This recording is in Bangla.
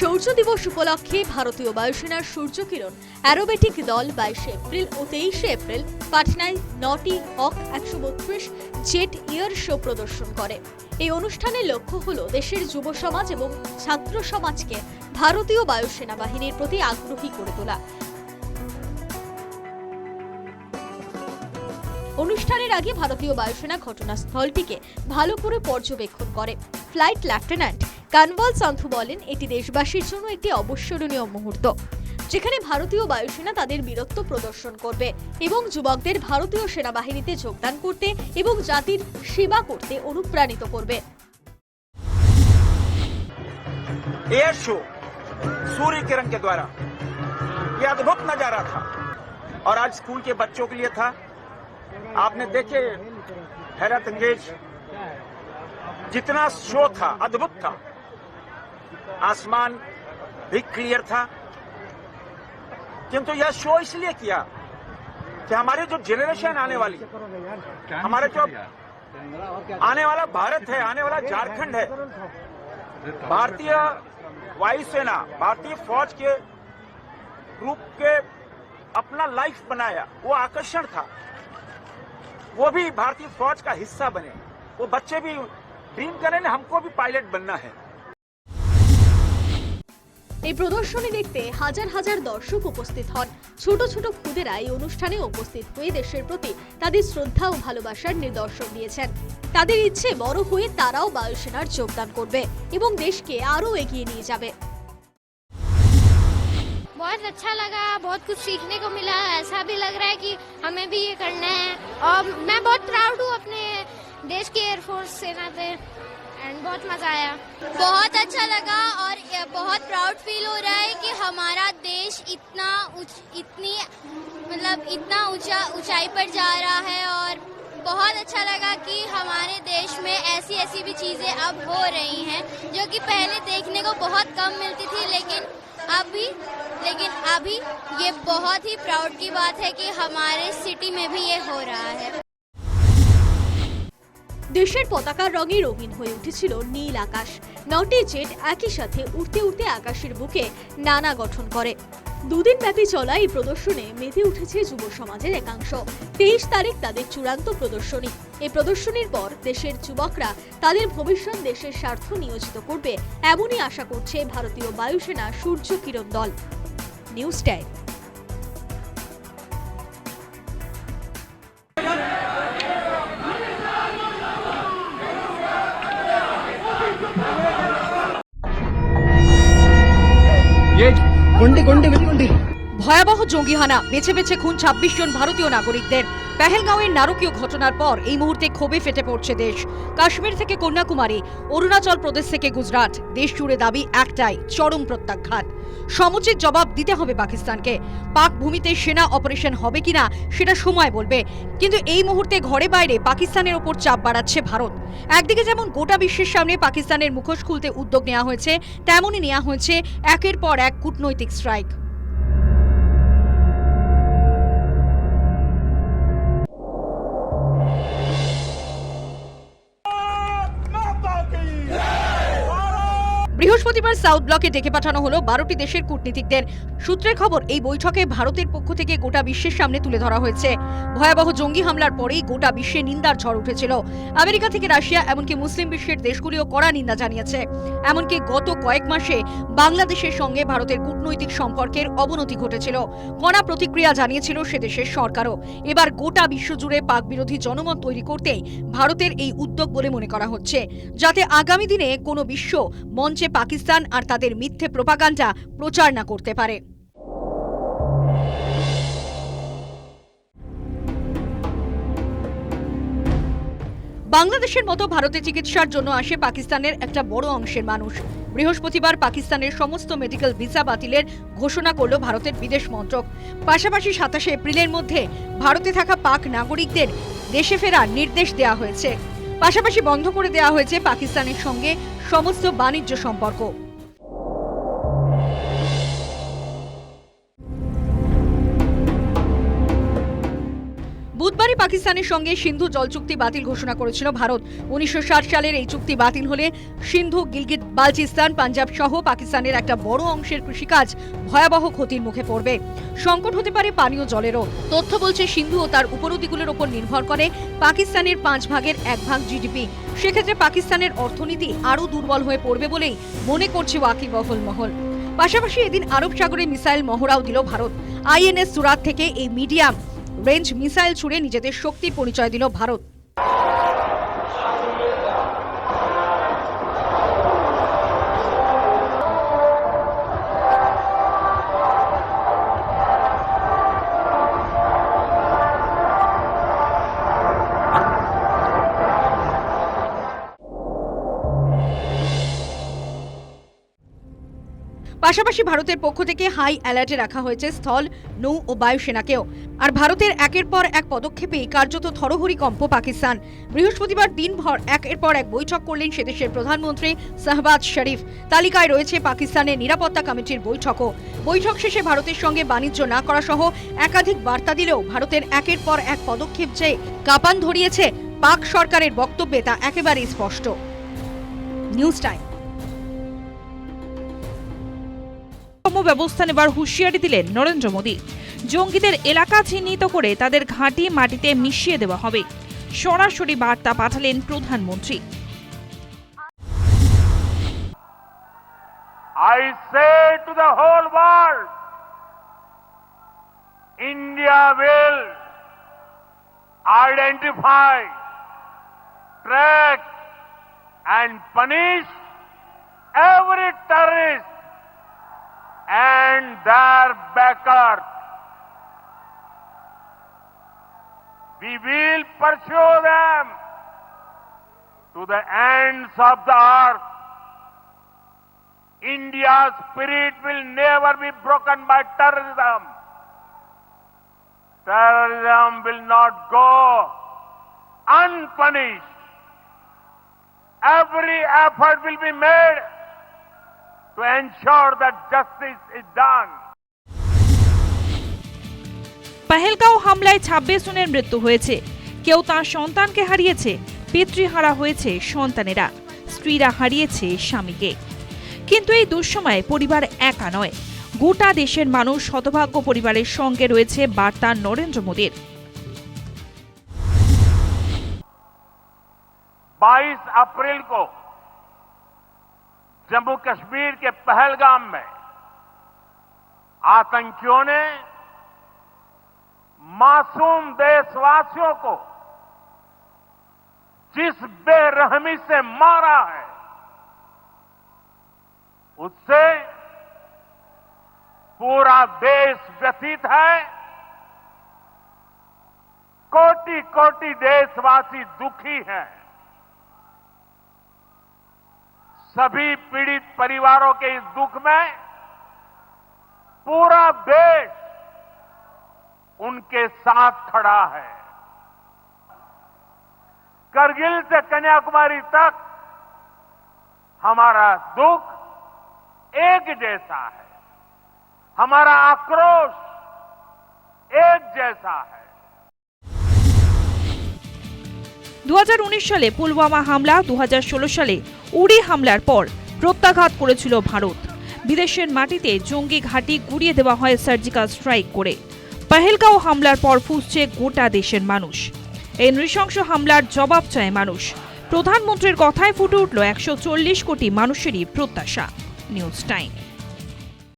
সূর্য দিবস উপলক্ষে ভারতীয় বায়ুসেনার সূর্যকিরণ অ্যারোবেটিক দল বাইশে এপ্রিল ও তেইশে এপ্রিল পাটনায় নটি হক একশো বত্রিশ জেট ইয়ার শো প্রদর্শন করে। এই অনুষ্ঠানের লক্ষ্য হল দেশের যুব সমাজ এবং ছাত্র সমাজকে ভারতীয় বায়ুসেনা বাহিনীর প্রতি আগ্রহী করে তোলা। অনুষ্ঠানের আগে ভারতীয় বায়ুসেনা ঘটনাস্থলটিকে ভালো করে পর্যবেক্ষণ করে ফ্লাইট লেফটেন্যান্ট কানওয়াল সান্থু বলেন এটি দেশবাসীর জন্য একটি অবসরণীয় মুহূর্ত যেখানে ভারতীয় বায়ুসেনা তাদের বীরত্ব প্রদর্শন করবে এবং যুবকদের ভারতীয় সেনাবাহিনীতে যোগদান করতে এবং জাতির সেবা করতে অনুপ্রাণিত করবে एयर शो सूर्य किरण के द्वारा यह अद्भुत नजारा था और आज स्कूल के बच्चों के लिए था आपने देखे हैरत अंगेज, जितना शो था, अद्भुत था। आसमान भी क्लियर था। किंतु यह शो इसलिए किया कि हमारी जो जनरेशन आने वाली, हमारे जो आने वाला भारत है, आने वाला झारखंड है, भारतीय वायुसेना, भारतीय फौज के रूप के अपना लाइफ बनाया, वो आकर्षण था। वो भी भारतीय फौज का हिस्सा बने वो बच्चे भी ड्रीम करें ना हमको भी पायलट बनना है এই প্রদর্শনী দেখতে হাজার হাজার দর্শক উপস্থিত হন ছোট ছোট খুদেরা এই অনুষ্ঠানে উপস্থিত হয়ে দেশের প্রতি তাদের শ্রদ্ধা ও ভালোবাসার নিদর্শন দিয়েছেন তাদের ইচ্ছে বড় হয়ে তারাও বায়ুসেনার যোগদান করবে এবং দেশকে আরও এগিয়ে নিয়ে যাবে बहुत अच्छा लगा, बहुत कुछ सीखने को मिला, ऐसा भी लग रहा है कि हमें भी ये करना है। और मैं बहुत प्राउड हूँ अपने देश के एयरफोर्स सेना पे एंड बहुत मज़ा आया। बहुत अच्छा लगा और बहुत प्राउड फील हो रहा है कि हमारा देश इतना ऊंच- इतनी मतलब इतना ऊँचा, ऊंचाई पर जा रहा है और बहुत अच्छा लगा कि हमारे देश में ऐसी ऐसी भी चीज़ें अब हो रही हैं, जो कि पहले देखने को बहुत कम मिलती थी, लेकिन अभी लेकिन अभी ये बहुत ही प्राउड की बात है कि हमारे सिटी में भी ये हो रहा है দেশের পতাকার রঙে রঙিন হয়ে উঠেছিল নীল আকাশ নটি জেট একই সাথে উড়তে উড়তে আকাশের বুকে নানা গঠন করে দুদিন ব্যাপী চলা এই প্রদর্শনে মেতে উঠেছে যুব সমাজের একাংশ। তেইশ তারিখ তাদের চূড়ান্ত প্রদর্শনী। এই প্রদর্শনীর পর দেশের যুবকরা তাদের ভবিষ্যৎ দেশের স্বার্থ নিয়োজিত করবে, এমনই আশা করছে ভারতীয় বায়ুসেনা সূর্য কিরণ দল। নিউজ টাইম கொண்டு கொண்டு வெளிக்கொண்டு ভয়াবহ জঙ্গিহানা। বেছে বেছে খুন ছাব্বিশ জন ভারতীয় নাগরিকদের। পেহেলগাঁওয়ের নারকীয় ঘটনার পর এই মুহূর্তে ক্ষোভে ফেটে পড়ছে দেশ। কাশ্মীর থেকে কন্যাকুমারী, অরুণাচল প্রদেশ থেকে গুজরাট। দেশ জুড়ে দাবি একটাই, চরম প্রত্যাঘাত সমুচিত জবাব দিতে হবে পাকিস্তানকে। পাক ভূমিতে সেনা অপারেশন হবে কিনা, সেটা সময় বলবে। কিন্তু এই মুহূর্তে ঘরে বাইরে পাকিস্তানের ওপর চাপ বাড়াচ্ছে ভারত। একদিকে যেমন গোটা বিশ্বের সামনে পাকিস্তানের মুখোশ খুলতে উদ্যোগ নেওয়া হয়েছে, তেমনই নেওয়া হয়েছে একের পর এক কূটনৈতিক স্ট্রাইক বৃহস্পতিবার সাউথ ব্লকে ডেকে পাঠানো হলো বারোটি দেশের কূটনীতিকদের। সূত্রের খবর, এই বৈঠকে ভারতের পক্ষ থেকে গোটা বিশ্বের সামনে তুলে ধরা হয়েছে। ভয়াবহ জঙ্গি হামলার পরেই গোটা বিশ্বে নিন্দার ঝড় উঠেছিল। আমেরিকা থেকে রাশিয়া, এমনকি মুসলিম বিশ্বের দেশগুলিও কড়া নিন্দা জানিয়েছে। এমনকি গত কয়েক মাসে বাংলাদেশের সঙ্গে ভারতের কূটনৈতিক সম্পর্কের অবনতি ঘটেছিল। কড়া প্রতিক্রিয়া জানিয়েছিল সে দেশের সরকারও। এবার গোটা বিশ্বজুড়ে পাক বিরোধী জনমত তৈরি করতেই ভারতের এই উদ্যোগ বলে মনে করা হচ্ছে। যাতে আগামী দিনে কোনো বিশ্ব মঞ্চে পাকিস্তান আর তাদের মিথ্যে প্রপাগান্ডা প্রচার না করতে পারে। বাংলাদেশের মতো ভারতে চিকিৎসার জন্য আসে পাকিস্তানের একটা বড় অংশের মানুষ। বৃহস্পতিবার পাকিস্তানের সমস্ত মেডিকেল ভিসা বাতিলের ঘোষণা করল ভারতের বিদেশ মন্ত্রক। পাশাপাশি সাতাশে এপ্রিলের মধ্যে ভারতে থাকা পাক নাগরিকদের দেশে ফেরার নির্দেশ দেওয়া হয়েছে। পাশাপাশি বন্ধ করে দেওয়া হয়েছে পাকিস্তানের সঙ্গে সমস্ত বাণিজ্য সম্পর্ক। বুধবারই পাকিস্তানের সঙ্গে সিন্ধু জল চুক্তি বাতিল ঘোষণা করেছিল ভারত। উনিশশো ষাট সালের এই চুক্তি বাতিল হলে সিন্ধু, গিলগিত, বালচিস্তান, পাঞ্জাব সহ পাকিস্তানের একটা বড় অংশের কৃষিকাজ ভয়াবহ ক্ষতির মুখে পড়বে। সংকট হতে পারে পানীয় জলেরও। তথ্য বলছে সিন্ধু ও তার উপনদীগুলোর ওপর নির্ভর করে পাকিস্তানের পাঁচ ভাগের এক ভাগ জিডিপি। সেক্ষেত্রে পাকিস্তানের অর্থনীতি আরও দুর্বল হয়ে পড়বে বলেই মনে করছে ওয়াকিবহল মহল। পাশাপাশি এদিন আরব সাগরে মিসাইল মহড়াও দিল ভারত। আইএনএস সুরাত থেকে এই মিডিয়াম রেঞ্জ মিসাইল ছুড়ে নিজেদের শক্তি পরিচয় দিল ভারত। পাশাপাশি ভারতের পক্ষ থেকে হাই অ্যালার্টে রাখা হয়েছে স্থল, নৌ ও বায়ুসেনাকেও। আর ভারতের একের পর এক পদক্ষেপে কার্যত থরহরিকম্প পাকিস্তান। বৃহস্পতিবার দিনভর একের পর এক বৈঠক করলেন সেদেশের প্রধানমন্ত্রী শাহবাজ শরীফ। তালিকায় রয়েছে পাকিস্তানের নিরাপত্তা কমিটির বৈঠকও। বৈঠক শেষে ভারতের সঙ্গে বাণিজ্য না করা সহ একাধিক বার্তা দিলেও ভারতের একের পর এক পদক্ষেপ যে কাপান ধরিয়েছে, পাক সরকারের বক্তব্যে তা একেবারেই স্পষ্ট। News time. কর্ম ব্যবস্থা নেবার হুঁশিয়ারি দিলেন নরেন্দ্র মোদী। জঙ্গিদের এলাকা চিহ্নিত করে তাদের ঘাঁটি মাটিতে মিশিয়ে দেওয়া হবে। সরাসরি বার্তা পাঠালেন প্রধানমন্ত্রী। I say to the whole world, India will identify, track and punish every terrorist pursue them to the ends of the earth. India's spirit will never be broken by terrorism. Terrorism will not go unpunished. Every effort will be made to ensure that justice is done. Pahalgam হামলায় ছাব্বিশ জনের মৃত্যু হয়েছে কেউ তার সন্তানকে হারিয়েছে পিতৃহারা হয়েছে সন্তানেরা স্ত্রীরা হারিয়েছে স্বামীকে কিন্তু এই দুঃসময়ে পরিবার একা নয় গোটা দেশের মানুষ হতভাগ্য পরিবারের সঙ্গে রয়েছে বার্তা নরেন্দ্র মোদীর 22 अप्रैल को जम्मू कश्मीर के पहलगाम में आतंकियों ने मासूम देशवासियों को जिस बेरहमी से मारा है, उससे पूरा देश व्यथित है। कोटि कोटि देशवासी दुखी हैं। सभी पीड़ित परिवारों के इस दुख में पूरा देश उनके साथ खड़ा है। करगिल से कन्याकुमारी तक हमारा दुख एक जैसा है हमारा आक्रोश एक जैसा है দু সালে পুলওয়ামা হামলা দু সালে উড়ি হামলার পর প্রত্যাঘাত করেছিল ভারত বিদেশের মাটিতে জঙ্গি ঘাঁটি গুড়িয়ে দেওয়া হয় সার্জিক্যাল স্ট্রাইক করে পাহেলগাঁও হামলার পর ফুসছে গোটা দেশের মানুষ এই নৃশংস হামলার জবাব চায় মানুষ। প্রধানমন্ত্রীর কথায় ফুটে উঠল একশো কোটি মানুষেরই প্রত্যাশা। News time.